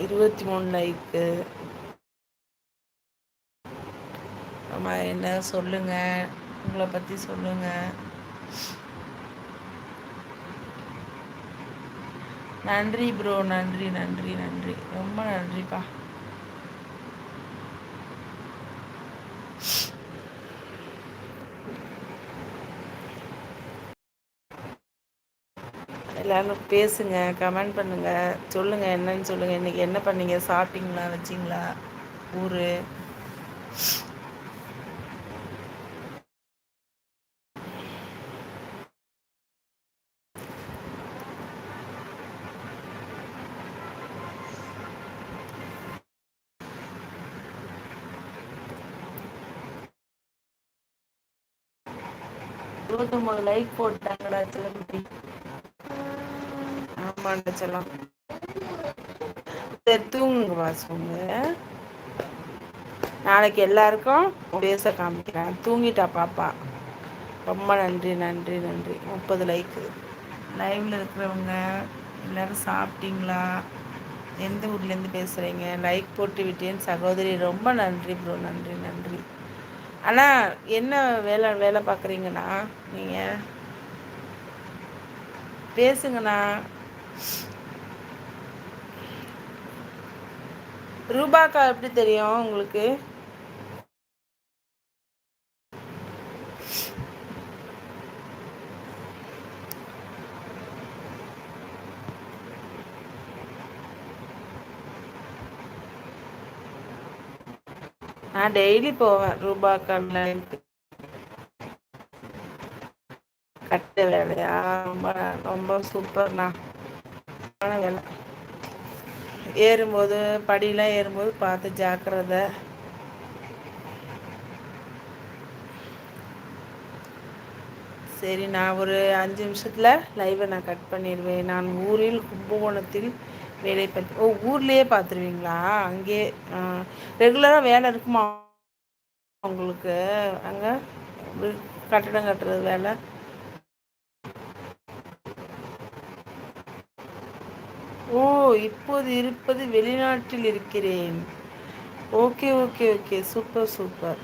இருபத்தி மூணு லைக்கு ஆமா என்ன சொல்லுங்க? உங்களை பத்தி சொல்லுங்க. நன்றி ப்ரோ நன்றி நன்றி நன்றி. ரொம்ப நன்றிப்பா. எல்லாரும் பேசுங்க கமெண்ட் பண்ணுங்க. சொல்லுங்க என்னன்னு சொல்லுங்க. இன்னைக்கு என்ன பண்ணீங்க? சாப்பிட்டீங்களா? வச்சிங்களா? ஊரு? இருபத்தொம்பது லைக் போட்டாங்கடா சிலம்பி. ஆமாண்டா செல்லம் சரி தூங்குங்க வாசுங்க நாளைக்கு எல்லாருக்கும் பேச காமிக்கிறேன். தூங்கிட்டா பாப்பா. ரொம்ப நன்றி நன்றி நன்றி. முப்பது லைக்கு. லைவில் இருக்கிறவங்க எல்லோரும் சாப்பிட்டீங்களா? எந்த ஊர்லேருந்து பேசுகிறீங்க லைக் போட்டு விட்டேன் சகோதரி. ரொம்ப நன்றி ப்ரோ நன்றி நன்றி. ஆனால் என்ன வேலை வேலை பார்க்குறீங்கண்ணா? நீங்கள் பேசுங்கண்ணா. ரூபாக்கா எப்படி தெரியும் உங்களுக்கு? நான் டெய்லி போவேன் ரூபா கண்ணுக்கு கட்ட வேலையா? ரொம்ப ரொம்ப சூப்பர்ண்ணா வேலை ஏறும்போது படியெலாம் ஏறும்போது பார்த்து ஜாக்கிரதை. சரி நான் ஒரு அஞ்சு நிமிஷத்தில் லைவை நான் கட் பண்ணிடுவேன். நான் ஊரில் கும்பகோணத்தில் வேலை பார்த்து ஓ ஊர்லேயே பார்த்துருவீங்களா? அங்கேயே ரெகுலராக வேலை இருக்குமா உங்களுக்கு? அங்கே? கட்டடம் கட்டுறது வேலை? ஓ இப்போது இருப்பது வெளிநாட்டில் இருக்கிறேன். Okay okay okay. Super super.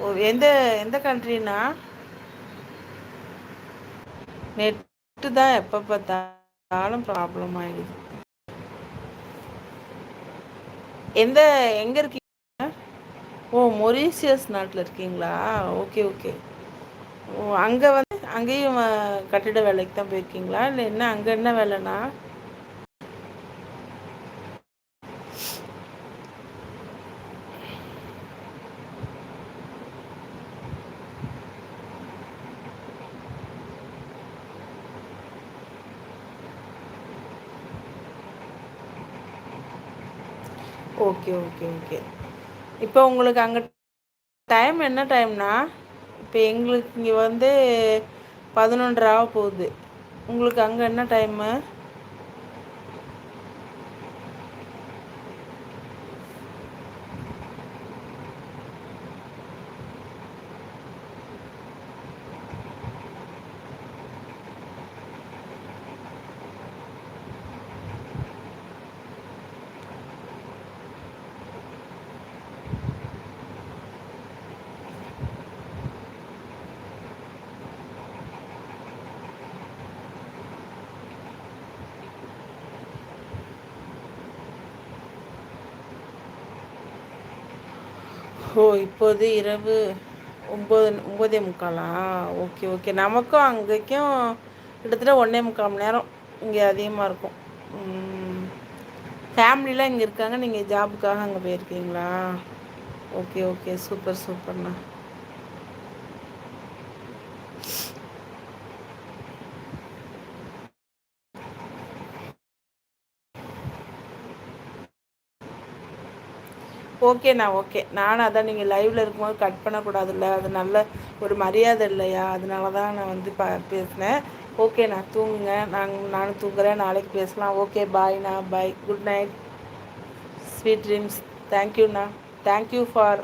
Oh எந்த எந்த கண்ட்ரினா நெட்டு தான் எப்போ பார்த்தாலும் ப்ராப்ளம் ஆகிடுது எந்த எங்கே இருக்கீங்க? ஓ மொரீசியஸ் நாட்டில் இருக்கீங்களா? Okay okay. ஓ அங்கே வந்து அங்கேயும் கட்டிட வேலைக்கு தான் போயிருக்கீங்களா? இல்லை என்ன அங்கே என்ன வேலைண்ணா ஓகே ஓகே ஓகே. இப்போ உங்களுக்கு அங்கே டைம் என்ன டைம்னா இப்போ எங்களுக்கு இங்கே வந்து பதினொன்றரை ஆக போகுது உங்களுக்கு அங்கே என்ன டைமு ஓ இப்போது இரவு ஒம்பது ஒம்பதே முக்காலா? Okay okay. நமக்கும் அங்கேக்கும் கிட்டத்தட்ட ஒன்றே முக்கால் மணி நேரம் இங்கே அதிகமாக இருக்கும். ஃபேமிலிலாம் இங்கே இருக்காங்க. நீங்கள் ஜாபுக்காக அங்கே போயிருக்கீங்களா? Okay okay. சூப்பர் சூப்பர்ண்ணா. ஓகேண்ணா ஓகே நானும் அதான் நீங்கள் லைவில் இருக்கும்போது கட் பண்ணக்கூடாதுல்ல. அது நல்ல ஒரு மரியாதை இல்லையா? அதனால தான் நான் வந்து ப பேசினேன். ஓகேண்ணா தூங்குங்க. நாங்கள் நானும் தூங்குறேன். நாளைக்கு பேசலாம். Okay பாய்ண்ணா bye good night sweet dreams தேங்க்யூண்ணா தேங்க்யூ ஃபார்